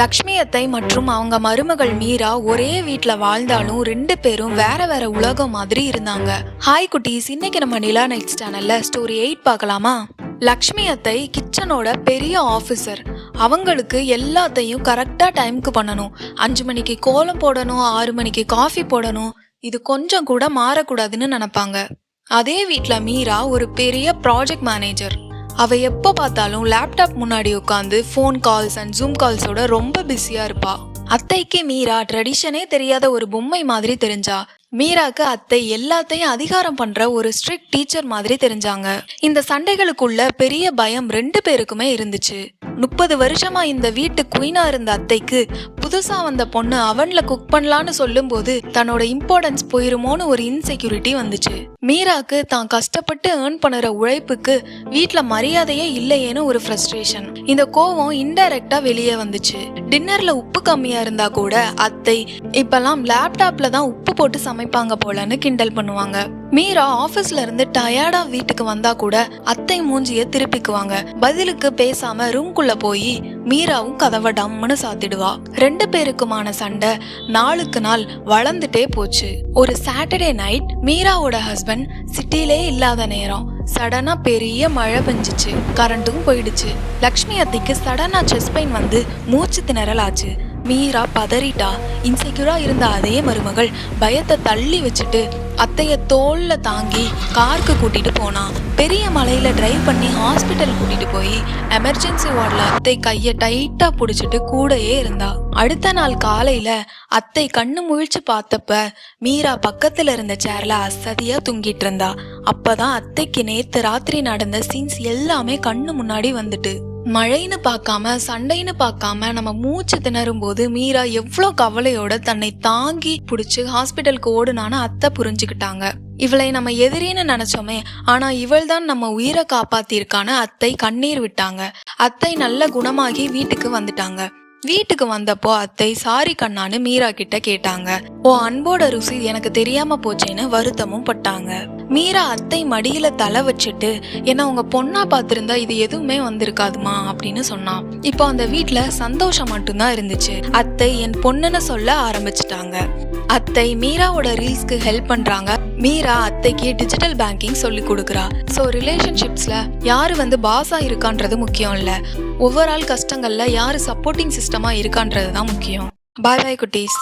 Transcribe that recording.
லக்ஷ்மி அத்தை மற்றும் அவங்க மருமகள் மீரா ஒரே வீட்ல வாழ்ந்தாலும் ரெண்டு பேரும் வேற வேற உலகம் மாதிரி இருந்தாங்க. ஹாய் குட்டீஸ் இன்னைக்கு நம்ம நிலா நைட் சேனல்ல ஸ்டோரி எயிட் பார்க்கலாமா? லக்ஷ்மி அத்தை கிச்சனோட பெரிய ஆஃபீஸர் அவங்களுக்கு எல்லாத்தையும் கரெக்டா டைம்க்கு பண்ணணும். அஞ்சு மணிக்கு கோலம் போடணும் ஆறு மணிக்கு காஃபி போடணும். இது கொஞ்சம் கூட மாறக்கூடாதுன்னு நினைப்பாங்க. அதே வீட்டில் மீரா ஒரு பெரிய ப்ராஜெக்ட் மேனேஜர் அவள் எப்போ பார்த்தாலும் லேப்டாப் முன்னாடி உட்காந்து ஃபோன் கால்ஸ் அண்ட் ஜூம் கால்ஸோட ரொம்ப பிஸியாக இருப்பா. அத்தைக்கு மீரா ட்ரெடிஷனே தெரியாத ஒரு பொம்மை மாதிரி தெரிஞ்சா மீராக்கு அத்தை எல்லாத்தையும் அதிகாரம் பண்ற ஒரு ஸ்ட்ரிக்ட் டீச்சர் மாதிரி தெரிஞ்சாங்க. இந்த சண்டைகளுக்குள்ள பெரிய பயம் ரெண்டு பேருக்குமே இருந்துச்சு. முப்பது வருஷமா இந்த வீட்டு குயினா இருந்த அத்தைக்கு புதுசா வந்த பொண்ணு அவன்ல குக் பண்ணலான்னு சொல்லும்போது தன்னோட இம்பார்ட்டன்ஸ் போயிருமோன்னு ஒரு இன்செக்யூரிட்டி வந்துச்சு. மீராக்கு தான் கஷ்டப்பட்டு ஏர்ன் பண்ணுற உழைப்புக்கு வீட்டில் மரியாதையே இல்லையேன்னு ஒரு ஃப்ரஸ்ட்ரேஷன் இந்த கோவம் இன்டைரக்டா வெளியே வந்துச்சு. டின்னர்ல உப்பு கம்மியா இருந்தா கூட அத்தை இப்பெல்லாம் லேப்டாப்ல தான் உப்பு போட்டு சமைப்பாங்க போலன்னு கிண்டல் பண்ணுவாங்க. மீரா ஆபீஸ்ல இருந்து டயர்டா வீட்டுக்கு வந்தா கூட அத்தை மூஞ்சிய திருப்பிக்குவாங்க. பதிலுக்கு பேசாம ரூம்குள்ள போய் மீராவும் கதவை டம்முன்னு சாத்திடுவா. ரெண்டு பேருக்குமான சண்டை நாளுக்கு நாள் வளர்ந்துட்டே போச்சு. ஒரு சாட்டர்டே நைட் மீராவோட ஹஸ்பண்ட் சிட்டிலே இல்லாத நேரம் சடனா பெரிய மழை பெஞ்சிச்சு. கரண்ட்டும் போயிடுச்சு. லக்ஷ்மி அத்தைக்கு சடனா செஸ்ட் பெயின் வந்து மூச்சு திணறல் ஆச்சு மீரா பதறிட்டா. இன்செக்யூரா இருந்த அதே மருமகள் பயத்தை தள்ளி வச்சுட்டு அத்தைய தோல்ல தாங்கி காருக்கு கூட்டிட்டு போனா. பெரிய மலையில டிரைவ் பண்ணி ஹாஸ்பிட்டல் கூட்டிட்டு போய் எமர்ஜென்சி வார்டில் அத்தை கையை டைட்டா புடிச்சிட்டு கூடயே இருந்தா. அடுத்த நாள் காலையில அத்தை கண்ணு முழிச்சு பார்த்தப்ப மீரா பக்கத்துல இருந்த சேர்ல அசதியா தூங்கிட்டு இருந்தா. அப்பதான் அத்தைக்கு நேத்து ராத்திரி நடந்த சீன்ஸ் எல்லாமே கண்ணு முன்னாடி வந்துட்டு. மழைன்னு பார்க்காம சண்டைன்னு பார்க்காம நம்ம மூச்சு திணறும் போது மீரா எவ்வளோ கவலையோட தன்னை தாங்கி பிடிச்சி ஹாஸ்பிட்டலுக்கு ஓடுனான்னு அத்தை புரிஞ்சுக்கிட்டாங்க. இவளை நம்ம எதிரின்னு நினைச்சோமே ஆனா இவள் தான் நம்ம உயிரை காப்பாத்திருக்கான அத்தை கண்ணீர் விட்டாங்க. அத்தை நல்ல குணமாகி வீட்டுக்கு வந்துட்டாங்க. வீட்டுக்கு வந்தப்போ அத்தை சாரி கண்ணான்னு மீரா கிட்ட கேட்டாங்க. ஓ அன்போட ருசி எனக்கு தெரியாம போச்சேன்னு வருத்தமும் பட்டாங்க. மீரா அத்தை மடியில தலை வச்சுட்டு என்ன உங்க பொண்ணா பார்த்திருந்தா இது எதுவுமே வந்திருக்காதுமா? அப்படின்னு சொன்னான் இப்போ அந்த வீட்டுல சந்தோஷம் மட்டும்தான் இருந்துச்சு. அத்தை என் பொண்ணுன்னு சொல்ல ஆரம்பிச்சிட்டாங்க. அத்தை மீராவோட ரீல்ஸ்க்கு ஹெல்ப் பண்றாங்க. மீரா அத்தைக்கு டிஜிட்டல் பேங்கிங் சொல்லி கொடுக்குறா. ஸோ ரிலேஷன்ஷிப்ஸ்ல யாரு வந்து பாஸா இருக்கான்றது முக்கியம் இல்ல. ஒவ்வொரு ஆள் கஷ்டங்கள்ல யாரு சப்போர்ட்டிங் சிஸ்டமா இருக்கான்றது தான் முக்கியம். பாய் பாய் குட்டீஸ்.